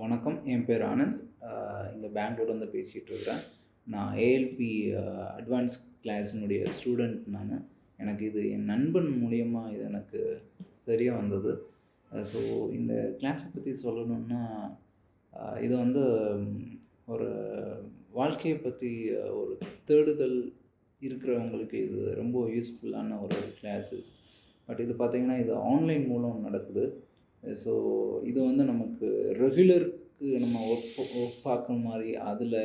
வணக்கம். என் பேர் ஆனந்த். இங்கே பெங்களூர்லேருந்து பேசிகிட்டு இருக்கிறேன் நான் ஏஎல்பி அட்வான்ஸ் கிளாஸினுடைய ஸ்டூடெண்ட் நான். எனக்கு இது என் நண்பன் மூலியமாக இது எனக்கு சரியாக வந்தது. ஸோ இந்த கிளாஸை பற்றி சொல்லணுன்னா இது வந்து ஒரு வாழ்க்கையை பற்றி ஒரு தேடுதல் இருக்கிறவங்களுக்கு இது ரொம்ப யூஸ்ஃபுல்லான ஒரு கிளாஸஸ் பட் இது பார்த்திங்கன்னா இது ஆன்லைன் மூலம் நடக்குது. ஸோ இது வந்து நமக்கு ரெகுலருக்கு நம்ம ஒர்க் ஒர்க் பார்க்குற மாதிரி அதில்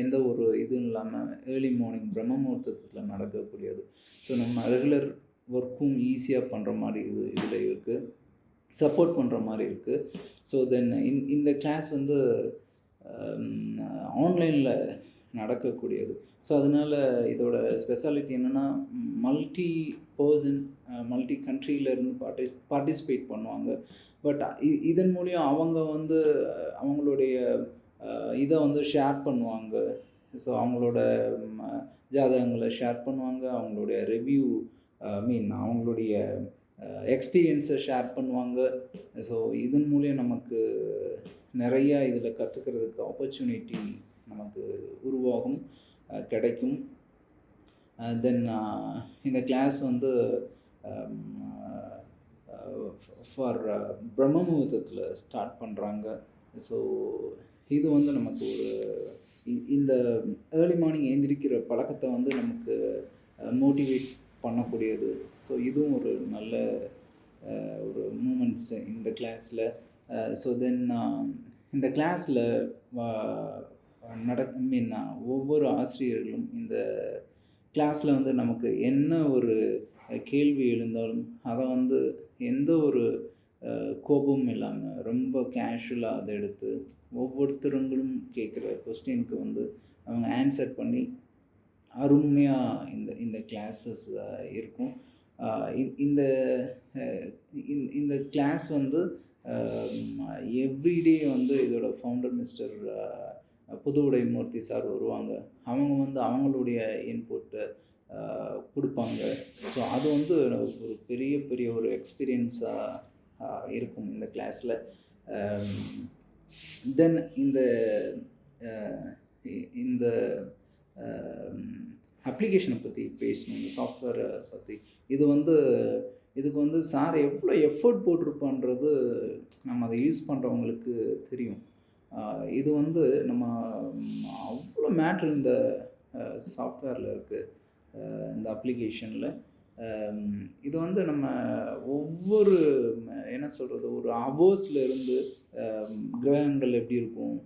எந்த ஒரு இதுவும் இல்லாமல் ஏர்லி மார்னிங் பிரம்ம முகூர்த்தத்தில் நடக்கக்கூடியது. ஸோ நம்ம ரெகுலர் ஒர்க்கும் ஈஸியாக பண்ணுற மாதிரி இது இதில் இருக்குது சப்போர்ட் பண்ணுற மாதிரி இருக்குது ஸோ தென் இந் இந்த கிளாஸ் வந்து ஆன்லைனில் நடக்கக்கூடியது. ஸோ அதனால் இதோட ஸ்பெஷாலிட்டி என்னென்னா மல்டி பர்சன் மல்டி கண்ட்ரியிலேருந்து பார்ட்டிஸ் பார்ட்டிசிபேட் பண்ணுவாங்க. பட் இதன் மூலியம் அவங்க வந்து அவங்களுடைய இதை வந்து ஷேர் பண்ணுவாங்க. ஸோ அவங்களோட ஜாதகங்களை ஷேர் பண்ணுவாங்க. அவங்களுடைய ரிவ்யூ மீன் அவங்களுடைய எக்ஸ்பீரியன்ஸை ஷேர் பண்ணுவாங்க. ஸோ இதன் மூலியம் நமக்கு நிறையா இதில் கற்றுக்கிறதுக்கு ஆப்பர்ச்சுனிட்டி நமக்கு உருவாகும் கிடைக்கும். தென் இந்த கிளாஸ் வந்து ஃபார் பிரம்ம முகூர்த்தத்தில் ஸ்டார்ட் பண்ணுறாங்க ஸோ இது வந்து நமக்கு ஒரு இ- இந்த ஏர்லி மார்னிங் எழுந்திரிக்கிற பழக்கத்தை வந்து நமக்கு மோட்டிவேட் பண்ணக்கூடியது. ஸோ இதுவும் ஒரு நல்ல ஒரு மூமெண்ட்ஸ் இந்த கிளாஸில் ஸோ தென் இந்த கிளாஸில் நட மீன் ஒவ்வொரு ஆசிரியர்களும் இந்த கிளாஸில் வந்து நமக்கு என்ன ஒரு கேள்வி எழுந்தாலும் அதை வந்து எந்த ஒரு கோபமும் இல்லாமல் ரொம்ப கேஷுவலாக அதை எடுத்து ஒவ்வொருத்தருங்களும் கேட்குற கொஸ்டினுக்கு வந்து அவங்க ஆன்சர் பண்ணி அருமையாக இந்த இந்த கிளாஸஸ் இருக்கும். இந்த இந்த- இந்த கிளாஸ் வந்து எவ்ரிடே வந்து இதோட ஃபவுண்டர் மிஸ்டர் புது மூர்த்தி சார் வருவாங்க. அவங்க வந்து அவங்களுடைய இன்புட்டு கொடுப்பாங்க. ஸோ அது வந்து ஒரு பெரிய பெரிய ஒரு எக்ஸ்பீரியன்ஸாக இருக்கும் இந்த கிளாஸில் தென் இந்த இந்த அப்ளிகேஷனை பற்றி பேசணும் இந்த சாஃப்ட்வேரை பற்றி இது வந்து இதுக்கு வந்து சார் எவ்வளோ எஃபர்ட் போட்டிருப்பான்றது நம்ம அதை யூஸ் பண்ணுறவங்களுக்கு தெரியும். இது வந்து நம்ம அவ்வளோ மேட்ரு இந்த சாஃப்ட்வேரில் இருக்குது இந்த அப்ளிகேஷனில் இது வந்து நம்ம ஒவ்வொரு என்ன சொல்கிறது ஒரு அவர்ஸில் இருந்து கிரகங்கள் எப்படி இருக்கும்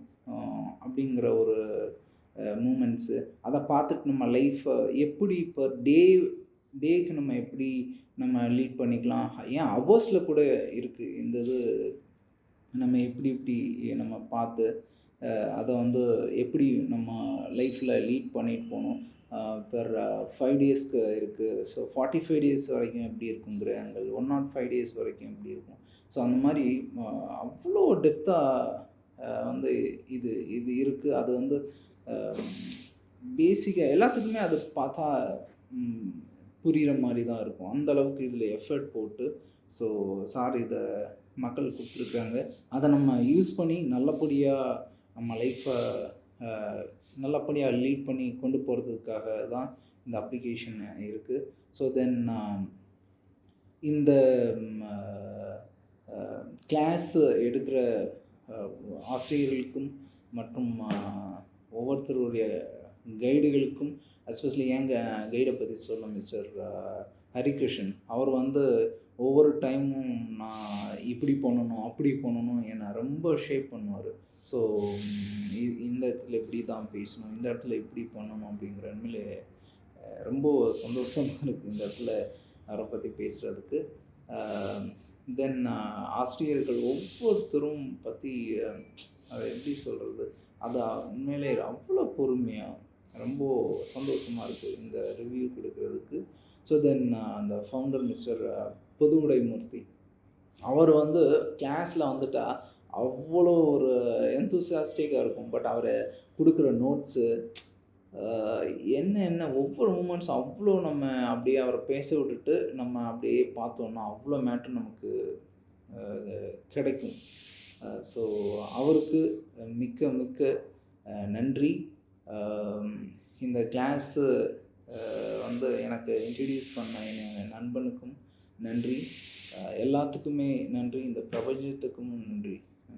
அப்படிங்கிற ஒரு மூமெண்ட்ஸு அதை பார்த்துட்டு நம்ம லைஃப்பை எப்படி இப்போ டே டேக்கு நம்ம எப்படி நம்ம லீட் பண்ணிக்கலாம். ஏன் அவர்ஸில் கூட இருக்குது இந்த இது நம்ம எப்படி எப்படி நம்ம பார்த்து அதை வந்து எப்படி நம்ம லைஃப்பில் லீட் பண்ணிட்டு போகணும். பெர் ஃபைவ் டேஸ்க்கு இருக்குது ஸோ ஃபார்ட்டி ஃபைவ் டேஸ் வரைக்கும் எப்படி இருக்கும் கிரகங்கள் ஒன் நாட் ஃபைவ் டேஸ் வரைக்கும் எப்படி இருக்கும். ஸோ அந்த மாதிரி அவ்வளோ டெப்த்தாக வந்து இது இது இருக்குது அது வந்து பேசிக்காக எல்லாத்துக்குமே அது பார்த்தா புரிகிற மாதிரி தான் இருக்கும். அந்தளவுக்கு இதில் எஃபர்ட் போட்டு ஸோ சார் இதை மக்கள் கொடுத்துருக்காங்க. அதை நம்ம யூஸ் பண்ணி நல்லபடியாக நம்ம லைஃப்பை நல்லபடியாக லீட் பண்ணி கொண்டு போகிறதுக்காக தான் இந்த அப்ளிகேஷன் இருக்குது ஸோ தென் இந்த கிளாஸ் எடுக்கிற ஆசிரியர்களுக்கும் மற்றும் ஒவ்வொருத்தருடைய கைடுகளுக்கும் எஸ்பெஷலி என் கைடை பற்றி சொல்ல மிஸ்டர் ஹரிகிருஷ்ணன் அவர் வந்து ஒவ்வொரு டைமும் நான் இப்படி பண்ணணும் அப்படி பண்ணணும் என்னை ரொம்ப ஷேப் பண்ணுவார். ஸோ இந்த இடத்துல இப்படி தான் பேசணும் இந்த இடத்துல இப்படி பண்ணணும் அப்படிங்கிற உண்மையிலே ரொம்ப சந்தோஷமாக இருக்குது இந்த இடத்துல அவரை பற்றி பேசுகிறதுக்கு தென் ஆசிரியர்கள் ஒவ்வொருத்தரும் பற்றி அதை எப்படி சொல்கிறது அது உண்மையிலே அவ்வளோ பொறுமையாக ரொம்ப சந்தோஷமாக இருக்குது இந்த ரிவ்யூ கொடுக்கறதுக்கு. ஸோ தென் அந்த ஃபவுண்டர் மிஸ்டர் புதுவுடை மூர்த்தி அவர் வந்து கிளாஸில் வந்துட்டால் அவ்வளோ ஒரு எந்தூசியாஸ்டிக்காக இருக்கும். பட் அவர் கொடுக்குற நோட்ஸு என்ன என்ன ஒவ்வொரு மூமெண்ட்ஸும் அவ்வளோ நம்ம அப்படியே அவரை பேச விட்டுட்டு நம்ம அப்படியே பார்த்தோன்னா அவ்வளோ மேட்ரு நமக்கு கிடைக்கும். ஸோ அவருக்கு மிக்க மிக்க நன்றி. இந்த கிளாஸு வந்து எனக்கு இன்ட்ரடியூஸ் பண்ண என் நண்பனுக்கும் நன்றி. எல்லாத்துக்குமே நன்றி. இந்த பிரபஞ்சத்துக்கும் நன்றி.